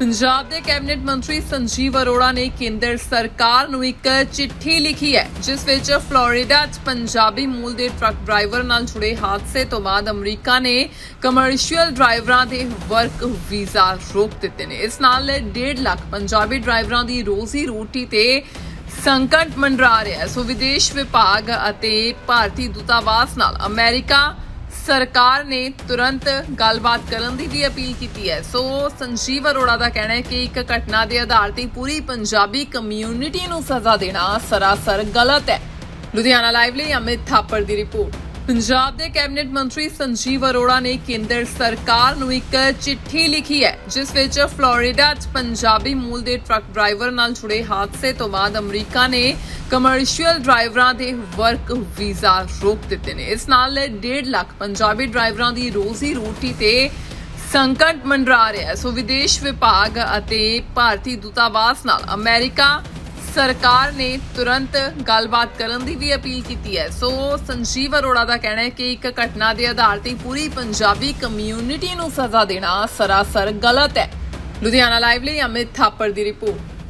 ਪੰਜਾਬ ਦੇ ਕੈਬਨਿਟ ਮੰਤਰੀ ਸੰਜੀਵ ਅਰੋੜਾ ਨੇ ਕੇਂਦਰ ਸਰਕਾਰ ਨੂੰ ਇੱਕ ਚਿੱਠੀ ਲਿਖੀ ਹੈ, ਜਿਸ ਵਿੱਚ ਫਲੋਰੀਡਾ 'ਚ ਪੰਜਾਬੀ ਮੂਲ ਦੇ ਟਰੱਕ ਡਰਾਈਵਰ ਨਾਲ ਜੁੜੇ ਹਾਦਸੇ ਤੋਂ ਬਾਅਦ ਅਮਰੀਕਾ ਨੇ ਕਮਰਸ਼ੀਅਲ ਡਰਾਈਵਰਾਂ ਦੇ ਵਰਕ ਵੀਜ਼ਾ ਰੋਕ ਦਿੱਤੇ ਨੇ। ਇਸ ਨਾਲ 1.5 ਲੱਖ ਪੰਜਾਬੀ ਡਰਾਈਵਰਾਂ ਦੀ ਰੋਜ਼ੀ ਰੋਟੀ ਤੇ ਸੰਕਟ ਮੰਡਰਾ ਰਿਹਾ ਸੋ ਵਿਦੇਸ਼ ਵਿਭਾਗ ਅਤੇ ਭਾਰਤੀ ਦੂਤਾਵਾਸ ਨਾਲ ਅਮਰੀਕਾ ਸਰਕਾਰ ਨੇ ਤੁਰੰਤ ਗੱਲਬਾਤ ਕਰਨ ਦੀ ਵੀ ਅਪੀਲ ਕੀਤੀ ਹੈ। ਸੋ ਸੰਜੀਵ ਅਰੋੜਾ ਦਾ ਕਹਿਣਾ ਹੈ ਕਿ ਇੱਕ ਘਟਨਾ ਦੇ ਆਧਾਰ ਤੇ ਪੂਰੀ ਪੰਜਾਬੀ ਕਮਿਊਨਿਟੀ ਨੂੰ ਸਜ਼ਾ ਦੇਣਾ ਸਰਾਸਰ ਗਲਤ ਹੈ। ਲੁਧਿਆਣਾ ਲਾਈਵ ਲਈ ਅਮਿਤ ਥਾਪਰ ਦੀ ਰਿਪੋਰਟ। ਪੰਜਾਬ ਦੇ ਕੈਬਨਿਟ ਮੰਤਰੀ ਸੰਜੀਵ ਅਰੋੜਾ ਨੇ ਕੇਂਦਰ ਸਰਕਾਰ ਨੂੰ ਇੱਕ ਚਿੱਠੀ ਲਿਖੀ ਹੈ, ਜਿਸ ਵਿੱਚ ਫਲੋਰੀਡਾ 'ਚ ਪੰਜਾਬੀ ਮੂਲ ਦੇ ਟਰੱਕ ਡਰਾਈਵਰ ਨਾਲ ਜੁੜੇ ਹਾਦਸੇ ਤੋਂ ਬਾਅਦ ਅਮਰੀਕਾ ਨੇ ਕਮਰਸ਼ੀਅਲ ਡਰਾਈਵਰਾਂ ਦੇ ਵਰਕ ਵੀਜ਼ਾ ਰੋਕ ਦਿੱਤੇ ਨੇ। ਇਸ ਨਾਲ 1.5 ਲੱਖ ਪੰਜਾਬੀ ਡਰਾਈਵਰਾਂ ਦੀ ਰੋਜ਼ੀ ਰੋਟੀ ਤੇ ਸੰਕਟ ਮੰਡਰਾ ਰਿਹਾ ਹੈ। ਸੋ ਵਿਦੇਸ਼ ਵਿਭਾਗ ਅਤੇ ਭਾਰਤੀ ਦੂਤਾਵਾਸ ਨਾਲ ਅਮਰੀਕਾ ਸਰਕਾਰ ਨੇ ਤੁਰੰਤ ਗੱਲਬਾਤ ਕਰਨ ਦੀ ਵੀ ਅਪੀਲ ਕੀਤੀ ਹੈ। ਸੋ ਸੰਜੀਵ ਅਰੋੜਾ ਦਾ ਕਹਿਣਾ ਹੈ ਕਿ ਇੱਕ ਘਟਨਾ ਦੇ ਆਧਾਰ ਤੇ ਪੂਰੀ ਪੰਜਾਬੀ ਕਮਿਊਨਿਟੀ ਨੂੰ ਸਜ਼ਾ ਦੇਣਾ ਸਰਾਸਰ ਗਲਤ ਹੈ। ਲੁਧਿਆਣਾ ਲਾਈਵ ਲਈ ਅਮਿਤ ਥਾਪਰ ਦੀ ਰਿਪੋਰਟ।